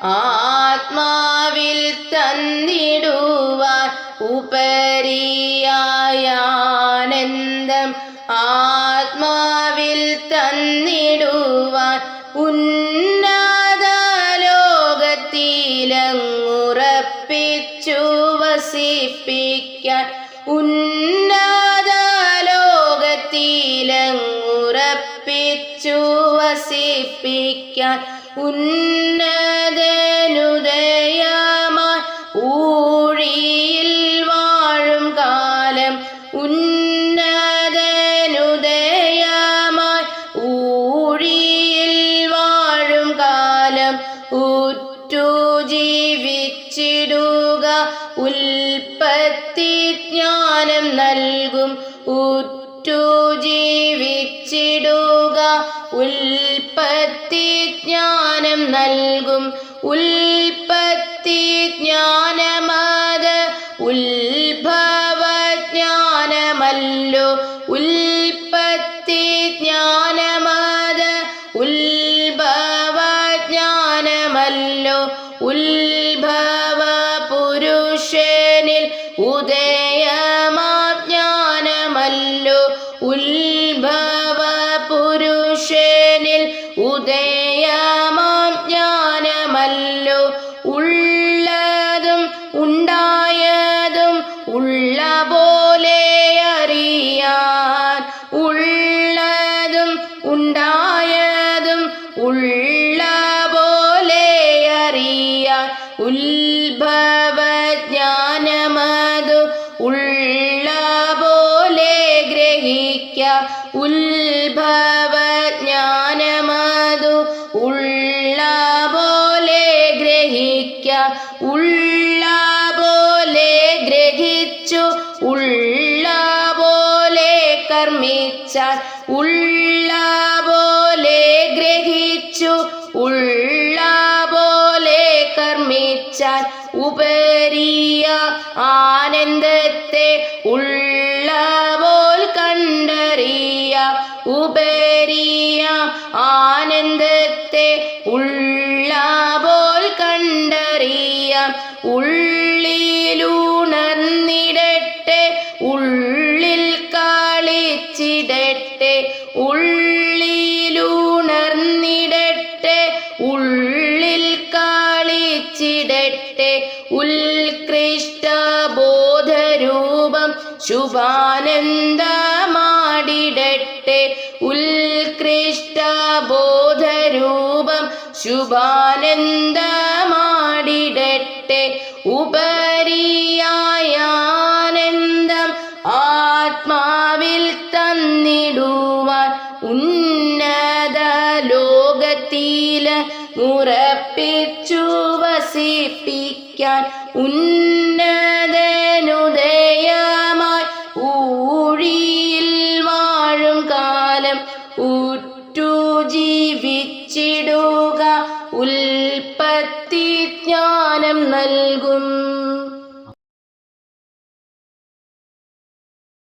ആത്മാവിൽ തന്നിടുവാൻ ഉപരിയായാനന്ദം. ആത്മാവിൽ തന്നിടുവാൻ ഉന്നത ലോകത്തിലങ്ങുറപ്പിച്ചു വസിപ്പിക്കാൻ ഉന്നത ലോകത്തിലങ്ങുറപ്പിച്ചു വസിപ്പിക്കാൻ ഉന്നതനുദയമായി ഉറ്റു ജീവിച്ചിടുക. ഉൽപ്പത്തി ജ്ഞാനം നൽകും. ഉറ്റു ജീവിച്ചിടുക. ഉൽപ്പത്തി ജ്ഞാനം നൽകും. ഉൽപ്പത്തി ഉള്ള ഉള്ള പോലെ ഗ്രഹിക്ക ഉത്ഭവ ജ്ഞാനമതു ഉള്ള പോലെ ഗ്രഹിക്ക ഉള്ള കർമ്മിച്ചാൽ ഉള്ള പോലെ ഗ്രഹിച്ചു ഉള്ള പോലെ കർമ്മിച്ചാൽ ഉപരിയ ആനന്ദത്തെ ഉള്ള പോൽ കണ്ടറിയ ഉപരിയ ആനന്ദത്തെ ഉള്ള പോൽ കണ്ടറിയ ഉള്ളിലുണർന്നിടട്ടെ ശുഭാനന്ദമാടിടട്ടെ ഉത്കൃഷ്ട ബോധരൂപം ശുഭാനന്ദമാടിടട്ടെ ഉപരിയായാനന്ദം ആത്മാവിൽ തന്നിടുവാൻ ഉന്നത ലോകത്തിൽ ഉറപ്പിച്ചു വസിപ്പിക്കാൻ ഉന്നതനുദയമായി ഊഴിയിൽ വാഴും കാലം ഉറ്റു ജീവിച്ചിടുക. ഉൽപ്പത്തി ജ്ഞാനം നൽകും